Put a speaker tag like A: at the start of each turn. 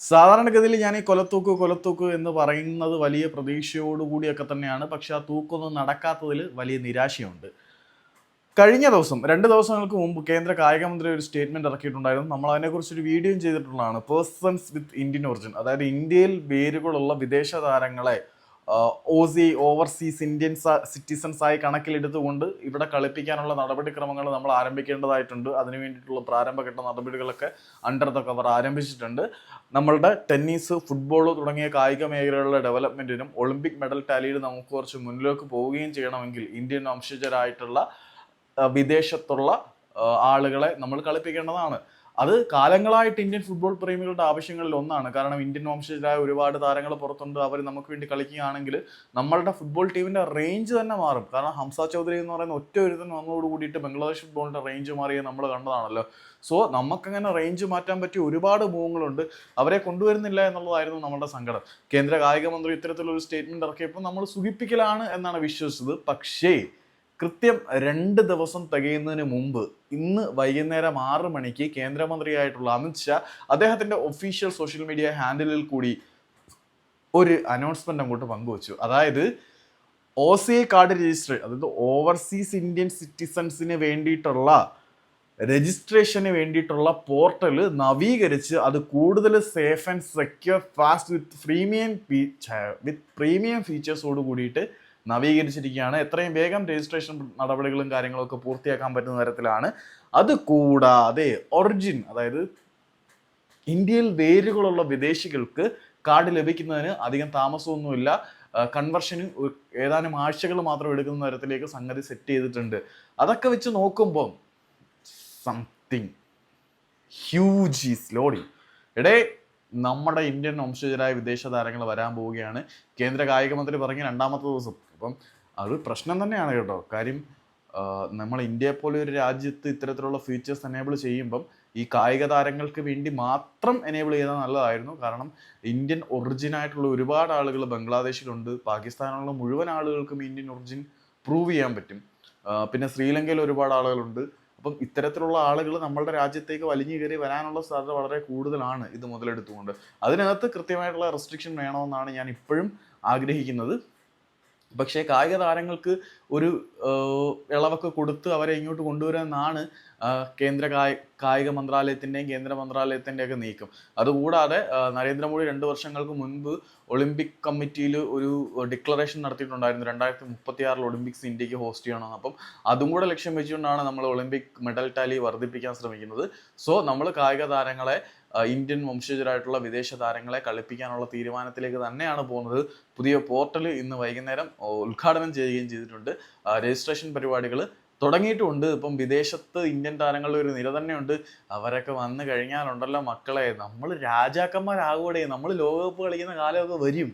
A: സാധാരണഗതിയിൽ ഞാൻ ഈ കൊലത്തൂക്ക് കൊലത്തൂക്ക് എന്ന് പറയുന്നത് വലിയ പ്രതീക്ഷയോടുകൂടിയൊക്കെ തന്നെയാണ്. പക്ഷെ ആ തൂക്കൊന്നും നടക്കാത്തതിൽ വലിയ നിരാശയുണ്ട്. കഴിഞ്ഞ ദിവസം രണ്ട് ദിവസങ്ങൾക്ക് മുമ്പ് കേന്ദ്ര കായിക മന്ത്രി ഒരു സ്റ്റേറ്റ്മെന്റ് ഇറക്കിയിട്ടുണ്ടായിരുന്നു. നമ്മൾ അതിനെക്കുറിച്ച് ഒരു വീഡിയോയും ചെയ്തിട്ടുള്ളതാണ്. പേഴ്സൺസ് വിത്ത് ഇന്ത്യൻ ഒറിജിൻ അതായത് ഇന്ത്യയിൽ വേരുകളുള്ള വിദേശ താരങ്ങളെ ഓസി ഓവർസീസ് ഇന്ത്യൻ സിറ്റിസൺസ് ആയി കണക്കിലെടുത്തുകൊണ്ട് ഇവിടെ കളിപ്പിക്കാനുള്ള നടപടിക്രമങ്ങൾ നമ്മൾ ആരംഭിക്കേണ്ടതായിട്ടുണ്ട്. അതിനു വേണ്ടിയിട്ടുള്ള പ്രാരംഭഘട്ട നടപടികളൊക്കെ അണ്ടർ ദ കവർ ആരംഭിച്ചിട്ടുണ്ട്. നമ്മളുടെ ടെന്നീസ് ഫുട്ബോൾ തുടങ്ങിയ കായിക മേഖലകളുടെ ഡെവലപ്മെന്റിനും ഒളിമ്പിക് മെഡൽ ടാലിയിൽ നമുക്ക് കുറച്ച് മുന്നിലേക്ക് പോവുകയും ചെയ്യണമെങ്കിൽ ഇന്ത്യൻ വംശജരായിട്ടുള്ള വിദേശത്തുള്ള ആളുകളെ നമ്മൾ കളിപ്പിക്കേണ്ടതാണ്. അത് കാലങ്ങളായിട്ട് ഇന്ത്യൻ ഫുട്ബോൾ പ്രേമികളുടെ ആവശ്യങ്ങളിൽ ഒന്നാണ്. കാരണം ഇന്ത്യൻ വംശജരായ ഒരുപാട് താരങ്ങൾ പുറത്തുണ്ട്. അവർ നമുക്ക് വേണ്ടി കളിക്കുകയാണെങ്കിൽ നമ്മളുടെ ഫുട്ബോൾ ടീമിന്റെ റേഞ്ച് തന്നെ മാറും. കാരണം ഹംസ ചൗധരി എന്ന് പറയുന്ന ഒറ്റ ഒരുത്തൻ വന്നതോട് കൂടിയിട്ട് ബംഗ്ലാദേശ് ഫുട്ബോളിന്റെ റേഞ്ച് മാറിയത് നമ്മൾ കണ്ടതാണല്ലോ. സോ നമുക്കങ്ങനെ റേഞ്ച് മാറ്റാൻ പറ്റിയ ഒരുപാട് മൂവങ്ങളുണ്ട് അവരെ കൊണ്ടുവരുന്നില്ല എന്നുള്ളതായിരുന്നു നമ്മുടെ സങ്കടം. കേന്ദ്ര കായിക മന്ത്രി ഒരു സ്റ്റേറ്റ്മെന്റ് ഇറക്കിയപ്പോൾ നമ്മൾ സുഖിപ്പിക്കലാണ് എന്നാണ് വിശ്വസിച്ചത്. പക്ഷേ കൃത്യം രണ്ട് ദിവസം തികയുന്നതിന് മുമ്പ് ഇന്ന് വൈകുന്നേരം ആറ് മണിക്ക് കേന്ദ്രമന്ത്രിയായിട്ടുള്ള അമിത് ഷാ അദ്ദേഹത്തിന്റെ ഒഫീഷ്യൽ സോഷ്യൽ മീഡിയ ഹാൻഡിലിൽ കൂടി ഒരു അനൗൺസ്മെന്റ് അങ്ങോട്ട് പങ്കുവച്ചു. അതായത് O C I card register അതായത് ഓവർസീസ് ഇന്ത്യൻ സിറ്റിസൺസിന് വേണ്ടിയിട്ടുള്ള രജിസ്ട്രേഷന് വേണ്ടിയിട്ടുള്ള പോർട്ടൽ നവീകരിച്ച് അത് കൂടുതൽ safe and secure fast with premium with premium ഫീച്ചേഴ്സോട് കൂടിയിട്ട് നവീകരിച്ചിരിക്കുകയാണ്. എത്രയും വേഗം രജിസ്ട്രേഷൻ നടപടികളും കാര്യങ്ങളൊക്കെ പൂർത്തിയാക്കാൻ പറ്റുന്ന തരത്തിലാണ്. അത് കൂടാതെ ഒറിജിൻ അതായത് ഇന്ത്യയിൽ വേരുകളുള്ള വിദേശികൾക്ക് കാർഡ് ലഭിക്കുന്നതിന് അധികം താമസമൊന്നുമില്ല. കൺവർഷന് ഏതാനും ആഴ്ചകൾ മാത്രം എടുക്കുന്ന തരത്തിലേക്ക് സംഗതി സെറ്റ് ചെയ്തിട്ടുണ്ട്. അതൊക്കെ വെച്ച് നോക്കുമ്പം സംതിങ് ഹ്യൂജ് ഈസ് ലോഡിങ് എടേ നമ്മുടെ ഇന്ത്യൻ വംശജരായ വിദേശ താരങ്ങൾ വരാൻ പോവുകയാണ്. കേന്ദ്ര കായിക മന്ത്രി പറഞ്ഞ രണ്ടാമത്തെ ദിവസം. അപ്പം അത് പ്രശ്നം തന്നെയാണ് കേട്ടോ. കാര്യം നമ്മൾ ഇന്ത്യയെ പോലെ ഒരു രാജ്യത്ത് ഇത്തരത്തിലുള്ള ഫീച്ചേഴ്സ് എനേബിൾ ചെയ്യുമ്പം ഈ കായിക താരങ്ങൾക്ക് വേണ്ടി മാത്രം എനേബിൾ ചെയ്താൽ നല്ലതായിരുന്നു. കാരണം ഇന്ത്യൻ ഒറിജിൻ ആയിട്ടുള്ള ഒരുപാട് ആളുകൾ ബംഗ്ലാദേശിലുണ്ട്. പാകിസ്ഥാനിലുള്ള മുഴുവൻ ആളുകൾക്കും ഇന്ത്യൻ ഒറിജിൻ പ്രൂവ് ചെയ്യാൻ പറ്റും. പിന്നെ ശ്രീലങ്കയിൽ ഒരുപാട് ആളുകളുണ്ട്. അപ്പം ഇത്തരത്തിലുള്ള ആളുകൾ നമ്മളുടെ രാജ്യത്തേക്ക് വലിഞ്ഞു കയറി വരാനുള്ള സാധ്യത വളരെ കൂടുതലാണ് ഇത് മുതലെടുത്തുകൊണ്ട്. അതിനകത്ത് കൃത്യമായിട്ടുള്ള റെസ്ട്രിക്ഷൻ വേണമെന്നാണ് ഞാൻ ഇപ്പോഴും ആഗ്രഹിക്കുന്നത്. പക്ഷേ കായിക താരങ്ങൾക്ക് ഒരു ഇളവൊക്കെ കൊടുത്ത് അവരെ ഇങ്ങോട്ട് കൊണ്ടുവരാമെന്നാണ് കേന്ദ്ര കായി കായിക മന്ത്രാലയത്തിന്റെയും കേന്ദ്ര മന്ത്രാലയത്തിന്റെയൊക്കെ നീക്കം. അതുകൂടാതെ നരേന്ദ്രമോദി രണ്ട് വർഷങ്ങൾക്ക് മുൻപ് ഒളിമ്പിക് കമ്മിറ്റിയിൽ ഒരു ഡിക്ലറേഷൻ നടത്തിയിട്ടുണ്ടായിരുന്നു. രണ്ടായിരത്തി മുപ്പത്തി ആറിൽ ഒളിമ്പിക്സ് ഇന്ത്യയ്ക്ക് ഹോസ്റ്റ് ചെയ്യണമെന്ന്. അപ്പം അതും കൂടെ ലക്ഷ്യം വെച്ചുകൊണ്ടാണ് നമ്മൾ ഒളിമ്പിക് മെഡൽ ടാലി വർദ്ധിപ്പിക്കാൻ ശ്രമിക്കുന്നത്. സോ നമ്മൾ കായിക താരങ്ങളെ ഇന്ത്യൻ വംശജരായിട്ടുള്ള വിദേശ താരങ്ങളെ കളിപ്പിക്കാനുള്ള തീരുമാനത്തിലേക്ക് തന്നെയാണ് പോകുന്നത്. പുതിയ പോർട്ടൽ ഇന്ന് വൈകുന്നേരം ഉദ്ഘാടനം ചെയ്യുകയും ചെയ്തിട്ടുണ്ട്. രജിസ്ട്രേഷൻ പരിപാടികൾ തുടങ്ങിയിട്ടുമുണ്ട്. ഇപ്പം വിദേശത്ത് ഇന്ത്യൻ താരങ്ങളുടെ ഒരു നിര തന്നെയുണ്ട്. അവരൊക്കെ വന്നു കഴിഞ്ഞാലുണ്ടല്ലോ മക്കളെ നമ്മൾ രാജാക്കന്മാരാകൂടെ നമ്മൾ ലോകകപ്പ് കളിക്കുന്ന കാലമൊക്കെ വരും.